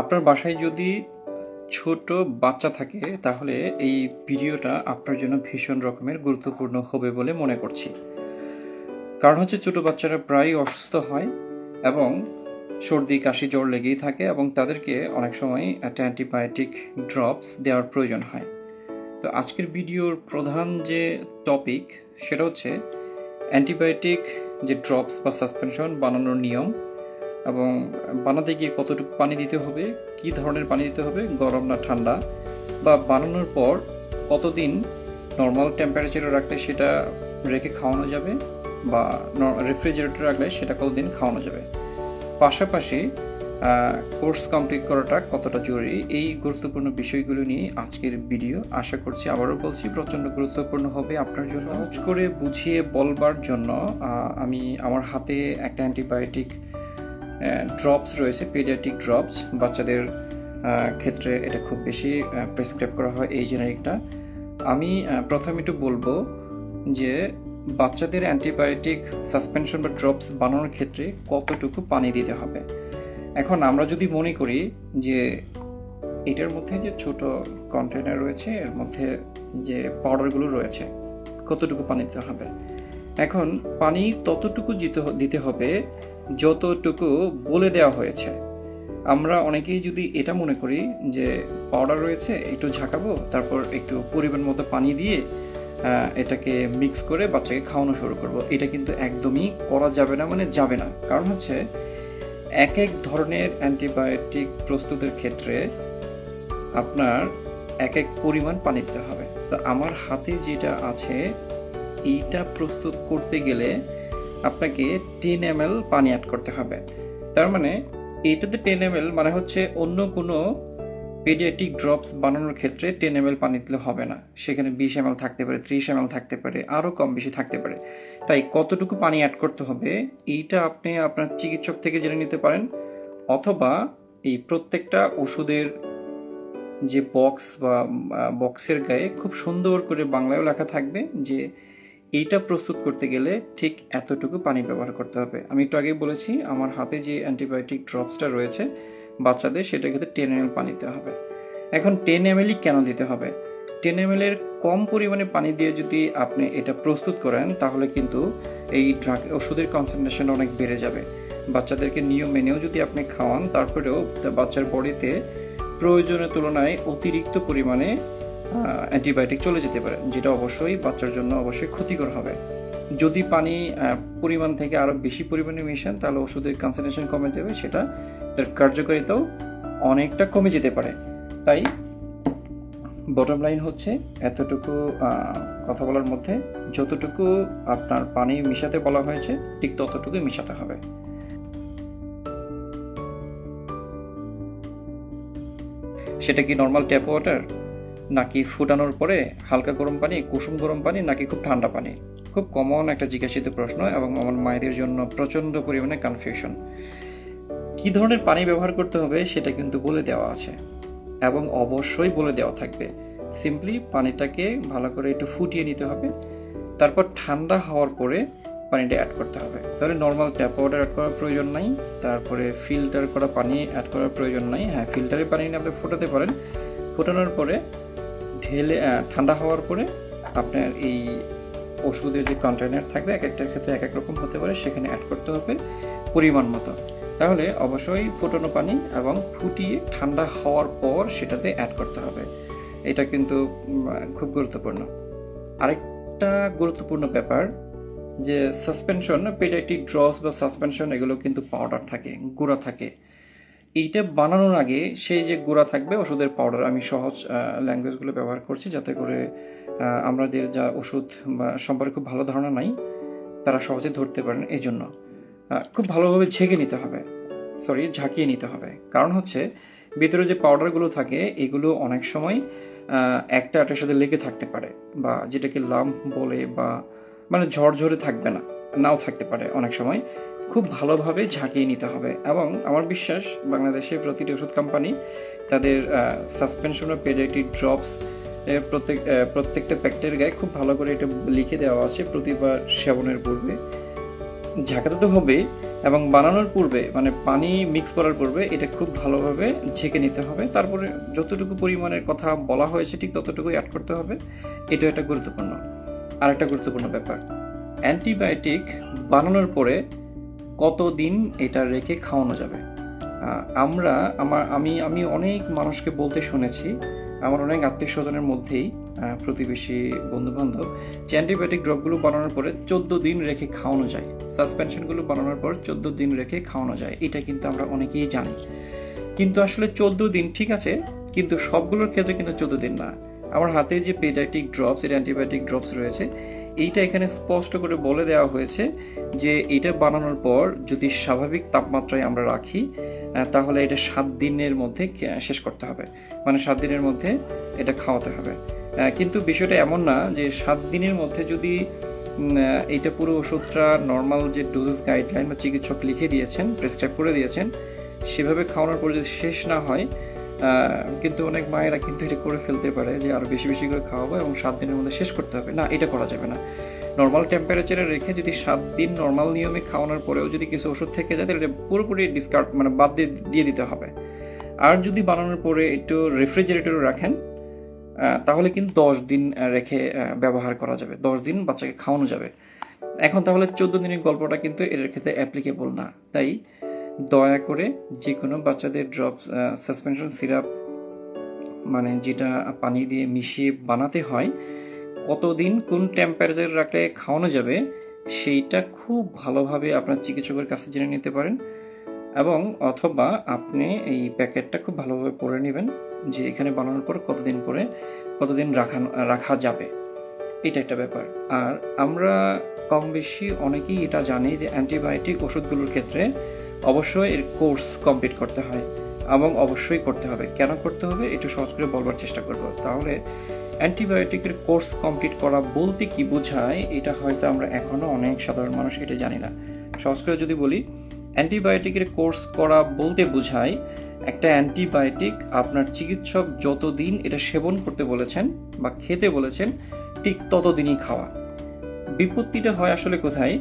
আপনার বাসায় যদি ছোট বাচ্চা থাকে, তাহলে এই ভিডিওটা আপনার জন্য ভীষণ রকমের গুরুত্বপূর্ণ হবে বলে মনে করছি। কারণ হচ্ছে ছোট বাচ্চারা প্রায়ই অসুস্থ হয় এবং সর্দি, কাশি, জ্বর লেগেই থাকে এবং তাদেরকে অনেক সময় একটা অ্যান্টিবায়োটিক ড্রপস দেওয়ার প্রয়োজন হয়। তো আজকের ভিডিওর প্রধান যে টপিক, সেটা হচ্ছে অ্যান্টিবায়োটিক যে ড্রপস বা সাসপেনশন বানানোর নিয়ম এবং বানাতে গিয়ে কতটুকু পানি দিতে হবে, কি ধরনের পানি দিতে হবে, গরম না ঠান্ডা, বা বানানোর পর কতদিন নর্মাল টেম্পারেচারে রাখলে সেটা রেখে খাওয়ানো যাবে, বা রেফ্রিজারেটরে রাখলে সেটা কতদিন খাওয়ানো যাবে। পাশাপাশি কোর্স কমপ্লিট করাটা কতটা জরুরি, এই গুরুত্বপূর্ণ বিষয়গুলো নিয়ে আজকের ভিডিও আশা করছি আবারও বলছি, প্রচণ্ড গুরুত্বপূর্ণ হবে আপনার জন্য। সহজ করে বুঝিয়ে বলবার জন্য আমি আমার হাতে একটা অ্যান্টিবায়োটিক ড্রপস রয়েছে পেডিয়াটিক ড্রপস বাচ্চাদের ক্ষেত্রে এটা খুব বেশি প্রেসক্রাইব করা হয় এই জেনারিকটা আমি প্রথমে একটু বলব যে বাচ্চাদের অ্যান্টিবায়োটিক সাসপেনশন বা ড্রপস বানানোর ক্ষেত্রে কতটুকু পানি দিতে হবে। এখন আমরা যদি মনে করি যে এটার মধ্যে যে ছোট কন্টেনার রয়েছে, এর মধ্যে যে পাউডারগুলো রয়েছে, কতটুকু পানি দিতে হবে? এখন পানি ততটুকু দিতে হবে যতটুকু বলে দেওয়া হয়েছে। আমরা অনেকেই যদি এটা মনে করি যে পাউডার রয়েছে, একটু ঝাঁকাবো, তারপর একটু পরিমাণ মতো পানি দিয়ে এটাকে মিক্স করে বাচ্চাকে খাওয়ানো শুরু করব। এটা কিন্তু একদমই করা যাবে না মানে যাবে না। কারণ হচ্ছে এক এক ধরনের অ্যান্টিবায়োটিক প্রস্তুতের ক্ষেত্রে আপনার এক এক পরিমাণ পানি দিতে হবে। তো আমার হাতে যেটা আছে এইটা প্রস্তুত করতে গেলে আপনাকে টেন এম পানি অ্যাড করতে হবে। তার মানে এইটাতে টেন এম মানে হচ্ছে অন্য কোনো পেডিয়াটিক ড্রপস বানানোর ক্ষেত্রে টেন এম পানি দিলে হবে না। সেখানে বিশ এম থাকতে পারে, ত্রিশ এম থাকতে পারে, আরও কম বেশি থাকতে পারে। তাই কতটুকু পানি অ্যাড করতে হবে এইটা আপনি আপনার চিকিৎসক থেকে জেনে নিতে পারেন। অথবা এই প্রত্যেকটা ওষুধের যে বক্স বা বক্সের গায়ে খুব সুন্দর করে বাংলায়ও লেখা থাকবে যে এইটা প্রস্তুত করতে গেলে ঠিক এতটুকু পানি ব্যবহার করতে হবে। আমি একটু আগেই বলেছি, আমার হাতে যে অ্যান্টিবায়োটিক ড্রপসটা রয়েছে বাচ্চাদের, সেটা ক্ষেত্রে টেন এম পানি দিতে হবে। এখন টেন এম কেন দিতে হবে? টেন এম কম পরিমাণে পানি দিয়ে যদি আপনি এটা প্রস্তুত করেন, তাহলে কিন্তু এই ড্রাগ ওষুধের কনসেন্ট্রেশন অনেক বেড়ে যাবে। বাচ্চাদেরকে নিয়ম মেনেও যদি আপনি খাওয়ান, তারপরেও বাচ্চার বডিতে প্রয়োজনের তুলনায় অতিরিক্ত পরিমাণে অ্যান্টিবায়োটিক চলে যেতে পারে, যেটা অবশ্যই বাচ্চার জন্য অবশ্যই ক্ষতিকর হবে। যদি পানি পরিমাণ থেকে আরও বেশি পরিমাণে মেশান, তাহলে ওষুধের কনসেন্ট্রেশন কমে যাবে, সেটা তার কার্যকারিতাও অনেকটা কমে যেতে পারে। তাই বটম লাইন হচ্ছে, এতটুকু কথা বলার মধ্যে যতটুকু আপনার পানি মিশাতে বলা হয়েছে, ঠিক ততটুকুই মিশাতে হবে। সেটা কি নর্মাল ট্যাপ ওয়াটার নাকি ফুটানোর পরে হালকা গরম পানি, কুসুম গরম পানি, নাকি খুব ঠান্ডা পানি? খুব কমন একটা জিজ্ঞাসিত প্রশ্ন এবং আমার মায়েদের জন্য প্রচণ্ড পরিমাণে কনফিউশন কি ধরনের পানি ব্যবহার করতে হবে সেটা কিন্তু বলে দেওয়া আছে এবং অবশ্যই বলে দেওয়া থাকবে। সিম্পলি পানিটাকে ভালো করে একটু ফুটিয়ে নিতে হবে। তারপর ঠান্ডা হওয়ার পরে পানিটা অ্যাড করতে হবে। তাহলে নর্মাল ট্যাপ ওয়াটার অ্যাড করার প্রয়োজন নাই। তারপরে ফিল্টার করা পানি অ্যাড করার প্রয়োজন নাই। হ্যাঁ ফিল্টারের পানি নিয়ে আপনি ফোটাতে পারেন। ফোটানোর পরে ঢেলে ঠান্ডা হওয়ার পরে আপনার এই ওষুধের যে কন্টেনার থাকবে, এক একটার ক্ষেত্রে এক এক রকম হতে পারে, সেখানে অ্যাড করতে হবে পরিমাণ মতো। তাহলে অবশ্যই ফোটানো পানি এবং ফুটিয়ে ঠান্ডা হওয়ার পর সেটাতে অ্যাড করতে হবে। এটা কিন্তু খুব গুরুত্বপূর্ণ। আরেকটা গুরুত্বপূর্ণ ব্যাপার, যে সাসপেনশন পেডিয়াট্রিক ড্রস বা সাসপেনশন এগুলো কিন্তু পাউডার থাকে, গুঁড়া থাকে। এইটা বানানোর আগে সেই যে গুঁড়া থাকবে, ওষুধের পাউডার আমি সহজ ল্যাঙ্গুয়েজগুলো ব্যবহার করছি যাতে করে আমাদের যা ওষুধ সম্পর্কে খুব ভালো ধারণা নাই, তারা সহজে ধরতে পারেন এই জন্য খুব ভালোভাবে ছেঁকে নিতে হবে। সরি ঝাঁকিয়ে নিতে হবে। কারণ হচ্ছে, ভিতরে যে পাউডারগুলো থাকে, এগুলো অনেক সময় একটা আটার সাথে লেগে থাকতে পারে বা যেটাকে লাম্প বলে বা মানে ঝরঝরে থাকবে না। নাও থাকতে পারে অনেক সময়, খুব ভালোভাবে ঝাঁকিয়ে নিতে হবে। এবং আমার বিশ্বাস, বাংলাদেশের প্রতিটি ওষুধ কোম্পানি তাদের সাসপেনশন ও পেডিয়াট্রিক ড্রপস প্রত্যেক প্রত্যেকটা প্যাকেটের গায়ে খুব ভালো করে এটা লিখে দেওয়া আছে প্রতিবার সেবনের পূর্বে। ঝাঁকাতে তো হবে এবং বানানোর পূর্বে মানে পানি মিক্স করার পূর্বে এটা খুব ভালোভাবে ঝেঁকে নিতে হবে। তারপরে যতটুকু পরিমাণের কথা বলা হয়েছে ঠিক ততটুকুই অ্যাড করতে হবে। এটা একটা গুরুত্বপূর্ণ আর একটা গুরুত্বপূর্ণ ব্যাপার। অ্যান্টিবায়োটিক বানানোর পরে কতদিন এটা রেখে খাওয়ানো যাবে? আমরা, আমার, আমি আমি অনেক মানুষকে বলতে শুনেছি, আমার অনেক আত্মীয় স্বজনের মধ্যেই প্রতিবেশী বন্ধুবান্ধব, যে অ্যান্টিবায়োটিক ড্রপগুলো বানানোর পরে চোদ্দ দিন রেখে খাওয়ানো যায়। সাসপেনশনগুলো বানানোর পর চোদ্দ দিন রেখে খাওয়ানো যায়। এটা কিন্তু আমরা অনেকেই জানি। কিন্তু আসলে চোদ্দ দিন ঠিক আছে, কিন্তু সবগুলোর ক্ষেত্রে কিন্তু চোদ্দ দিন না। আমার হাতে যে পেডিয়াট্রিক ড্রপস এটা অ্যান্টিবায়োটিক ড্রপস রয়েছে এইটা এখানে স্পষ্ট করে বলে দেওয়া হয়েছে যে এটা বানানোর পর যদি স্বাভাবিক তাপমাত্রায় আমরা রাখি তাহলে এটা সাত দিনের মধ্যে শেষ করতে হবে। মানে সাত দিনের মধ্যে এটা খাওয়াতে হবে। কিন্তু বিষয়টা এমন না যে সাত দিনের মধ্যে যদি এইটা পুরো ওষুধটা নর্মাল যে ডোজেস গাইডলাইন বা চিকিৎসক লিখে দিয়েছেন প্রেসক্রাইব করে দিয়েছেন, সেভাবে খাওয়ানোর পর যদি শেষ না হয় কিন্তু অনেক মায়েরা কিন্তু এটা করে ফেলতে পারে যে আরও বেশি বেশি করে খাওয়াবো এবং সাত দিনের মধ্যে শেষ করতে হবে। না, এটা করা যাবে না। নর্মাল টেম্পারেচারে রেখে যদি সাত দিন নর্মাল নিয়মে খাওয়ানোর পরেও যদি কিছু ওষুধ থেকে যায়, তাহলে এটা পুরোপুরি ডিসকার্ড মানে বাদ দিয়ে দিয়ে দিতে হবে। আর যদি বানানোর পরে একটু রেফ্রিজারেটরে রাখেন তাহলে কিন্তু দশ দিন রেখে ব্যবহার করা যাবে। দশ দিন বাচ্চাকে খাওয়ানো যাবে। এখন তাহলে চোদ্দ দিনের গল্পটা কিন্তু এর ক্ষেত্রে অ্যাপ্লিকেবল না। তাই দয়া করে যে কোনো বাচ্চাদের ড্রপ সাসপেনশন সিরাপ মানে যেটা পানি দিয়ে মিশিয়ে বানাতে হয়, কতদিন কোন টেম্পারেচার রাখলে খাওয়ানো যাবে, সেইটা খুব ভালোভাবে আপনার চিকিৎসকের কাছে জেনে নিতে পারেন। এবং অথবা আপনি এই প্যাকেটটা খুব ভালোভাবে পড়ে নেবেন যে এখানে বানানোর পর কতদিন পরে, কতদিন রাখা রাখা যাবে। এটা একটা ব্যাপার। আর আমরা কম বেশি অনেকেই এটা জানি যে অ্যান্টিবায়োটিক ওষুধগুলোর ক্ষেত্রে অবশ্যই এর কোর্স কমপ্লিট করতে হয় এবং অবশ্যই করতে হবে। কেন করতে হবে? একটু সহজ করে বলবার চেষ্টা করব। তাহলে অ্যান্টিবায়োটিকের কোর্স কমপ্লিট করা বলতে কি বোঝায়? এটা হয়তো আমরা এখনও অনেক সাধারণ মানুষ এটা জানি না। সহজ করে যদি বলি, অ্যান্টিবায়োটিকের কোর্স করা বলতে বোঝায়, একটা অ্যান্টিবায়োটিক আপনার চিকিৎসক যতদিন এটা সেবন করতে বলেছেন বা খেতে বলেছেন, ঠিক ততদিনই খাওয়া। বিপত্তিটা হয় আসলে কোথায়?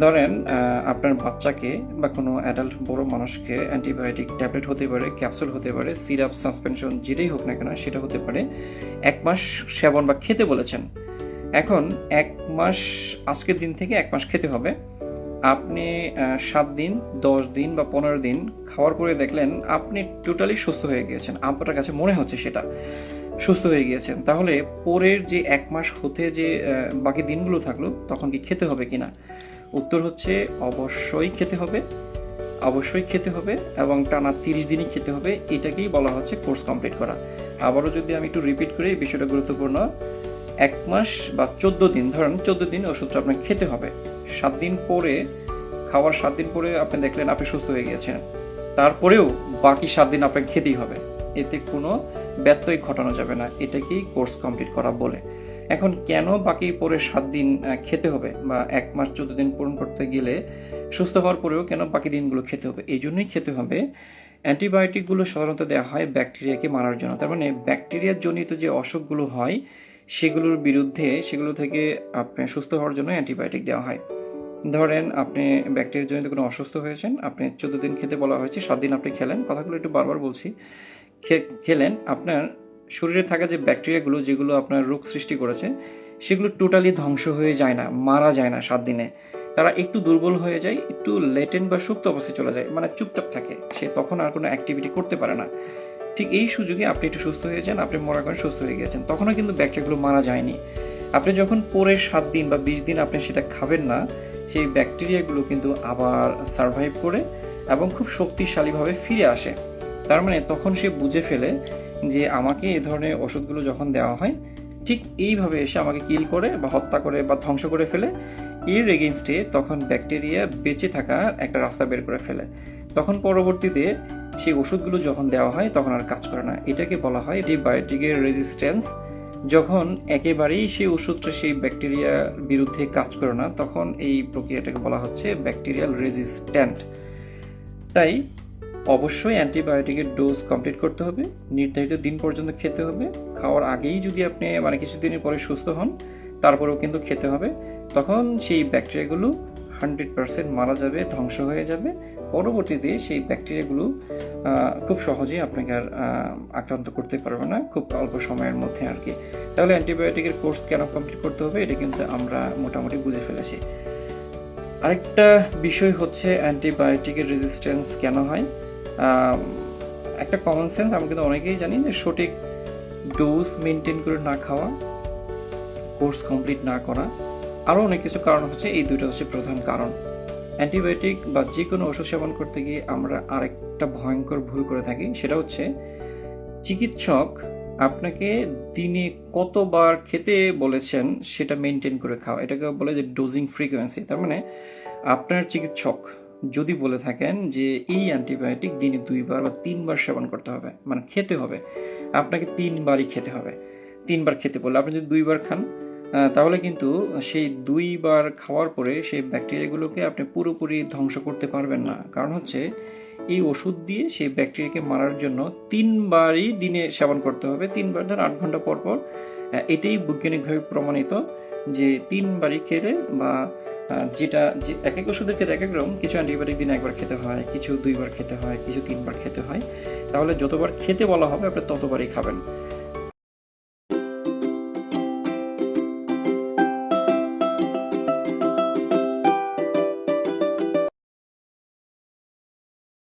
ধরেন আপনার বাচ্চাকে বা কোনো অ্যাডাল্ট বড় মানুষকে অ্যান্টিবায়োটিক ট্যাবলেট হতে পারে ক্যাপসুল হতে পারে সিরাপ সাসপেনশন যেটাই হোক না কেন, সেটা হতে পারে। এক মাস সেবন বা খেতে বলেছেন। এখন এক মাস, আজকের দিন থেকে এক মাস খেতে হবে। আপনি সাত দিন, দশ দিন বা পনেরো দিন খাওয়ার পরে দেখলেন আপনি টোটালি সুস্থ হয়ে গিয়েছেন। আপনার কাছে মনে হচ্ছে সেটা। সুস্থ হয়ে গিয়েছেন। তাহলে পরের যে এক মাস হতে যে বাকি দিনগুলো থাকল, তখন কি খেতে হবে কিনা? উত্তর হচ্ছে অবশ্যই খেতে হবে, অবশ্যই খেতে হবে এবং টানা তিরিশ দিনই খেতে হবে, এটাকেই বলা হচ্ছে কোর্স কমপ্লিট করা। আবারও যদি আমি একটু রিপিট করি এই বিষয়টা গুরুত্বপূর্ণ, এক মাস বা চোদ্দ দিন, ধরেন চোদ্দ দিন ওষুধটা আপনার খেতে হবে। সাত দিন পরে, খাওয়ার সাত দিন পরে আপনি দেখলেন আপনি সুস্থ হয়ে গিয়েছেন। তারপরেও বাকি সাত দিন আপনাকে খেতেই হবে। এতে কোনো ব্যত্যয় ঘটানো যাবে না, এটাকেই কোর্স কমপ্লিট করা বলে। এখন কেন বাকি পরে সাত দিন খেতে হবে বা এক মাস চোদ্দ দিন পূরণ করতে গেলে সুস্থ হওয়ার পরেও কেন বাকি দিনগুলো খেতে হবে? এই জন্যই খেতে হবে। অ্যান্টিবায়োটিকগুলো সাধারণত দেওয়া হয় ব্যাকটেরিয়াকে মারার জন্য। তার মানে ব্যাকটেরিয়ার জনিত যে অসুখগুলো হয়, সেগুলোর বিরুদ্ধে, সেগুলো থেকে আপনি সুস্থ হওয়ার জন্য অ্যান্টিবায়োটিক দেওয়া হয়। ধরেন আপনি ব্যাকটেরিয়ার জনিত কোনো অসুস্থ হয়েছেন, আপনি চোদ্দ দিন খেতে বলা হয়েছে, সাত দিন আপনি খেলেন। কথাগুলো একটু বারবার বলছি। খেলেন, আপনার শরীরে থাকা যে ব্যাকটেরিয়াগুলো যেগুলো আপনার রোগ সৃষ্টি করেছে, সেগুলো টোটালি ধ্বংস হয়ে যায় না, মারা যায় না সাত দিনে। তারা একটু দুর্বল হয়ে যায়, একটু লেটেন বা সুপ্ত অবস্থায় চলে যায় মানে চুপচাপ থাকে। সে তখন আর কোনো অ্যাক্টিভিটি করতে পারে না। ঠিক এই সুযোগে আপনি একটু সুস্থ হয়ে যান, আপনি মনে করেন সুস্থ হয়ে গেছেন তখনও কিন্তু ব্যাকটেরিয়াগুলো মারা যায়নি। আপনি যখন পরে সাত দিন বা বিশ দিন আপনি সেটা খাবেন না, সেই ব্যাকটেরিয়াগুলো কিন্তু আবার সার্ভাইভ করে এবং খুব শক্তিশালীভাবে ফিরে আসে। তার মানে তখন সে বুঝে ফেলে যে আমাকে এ ধরনের ওষুধগুলো যখন দেওয়া হয়, ঠিক এইভাবে এসে আমাকে কিল করে বা হত্যা করে বা ধ্বংস করে ফেলে। এর এগেনস্টে তখন ব্যাকটেরিয়া বেঁচে থাকার একটা রাস্তা বের করে ফেলে। তখন পরবর্তীতে সেই ওষুধগুলো যখন দেওয়া হয়, তখন আর কাজ করে না। এটাকে বলা হয় অ্যান্টিবায়োটিকের রেজিস্ট্যান্স যখন একেবারেই সেই ওষুধটা সেই ব্যাকটেরিয়ার বিরুদ্ধে কাজ করে না, তখন এই প্রক্রিয়াটাকে বলা হচ্ছে ব্যাকটেরিয়াল রেজিস্ট্যান্ট তাই অবশ্যই অ্যান্টিবায়োটিকের ডোজ কমপ্লিট করতে হবে, নির্ধারিত দিন পর্যন্ত খেতে হবে। খাওয়ার আগেই যদি আপনি মানে কিছুদিনের পরে সুস্থ হন, তারপরেও কিন্তু খেতে হবে। তখন সেই ব্যাকটেরিয়াগুলো হান্ড্রেড পার্সেন্ট মারা যাবে, ধ্বংস হয়ে যাবে। পরবর্তীতে সেই ব্যাকটেরিয়াগুলো খুব সহজেই আপনাকে আর আক্রান্ত করতে পারবে না, খুব অল্প সময়ের মধ্যে আর কি। তাহলে অ্যান্টিবায়োটিকের কোর্স কেন কমপ্লিট করতে হবে, এটা কিন্তু আমরা মোটামুটি বুঝে ফেলেছি। আরেকটা বিষয় হচ্ছে অ্যান্টিবায়োটিকের রেজিস্ট্যান্স কেন হয়? একটা কমন সেন্স আমরা কিন্তু অনেকেই জানি যে সঠিক ডোজ মেনটেন করে না খাওয়া কোর্স কমপ্লিট না করা আরও অনেক কিছু কারণ হচ্ছে, এই দুটো হচ্ছে প্রধান কারণ। অ্যান্টিবায়োটিক বা যে কোনো ওষুধ সেবন করতে গিয়ে আমরা আরেকটা ভয়ঙ্কর ভুল করে থাকি, সেটা হচ্ছে চিকিৎসক আপনাকে দিনে কতবার খেতে বলেছেন সেটা মেনটেন করে খাওয়া। এটাকে বলে যে ডোজিং ফ্রিকোয়েন্সি তার মানে আপনার চিকিৎসক যদি বলে থাকেন যে এই অ্যান্টিবায়োটিক দিনে দুইবার বা তিনবার সেবন করতে হবে মানে খেতে হবে। আপনাকে তিনবারই খেতে হবে। তিনবার খেতে বললে আপনি যদি দুইবার খান তাহলে কিন্তু সেই দুইবার খাওয়ার পরে সেই ব্যাকটেরিয়াগুলোকে আপনি পুরোপুরি ধ্বংস করতে পারবেন না। কারণ হচ্ছে এই ওষুধ দিয়ে সেই ব্যাকটেরিয়াকে মারার জন্য তিনবারই দিনে সেবন করতে হবে। তিনবার ধর আট ঘণ্টা পর পর এটাই বৈজ্ঞানিকভাবে প্রমাণিত যে তিনবারই খেলে বা যেটা যে এক এক ওষুধের ক্ষেত্রে এক এক রকম, কিছু অ্যান্টিবায়োটিক দিন একবার খেতে হয়, কিছু দুইবার খেতে হয়, কিছু তিনবার খেতে হয়। তাহলে যতবার খেতে বলা হবে, আপনি ততবারই খাবেন।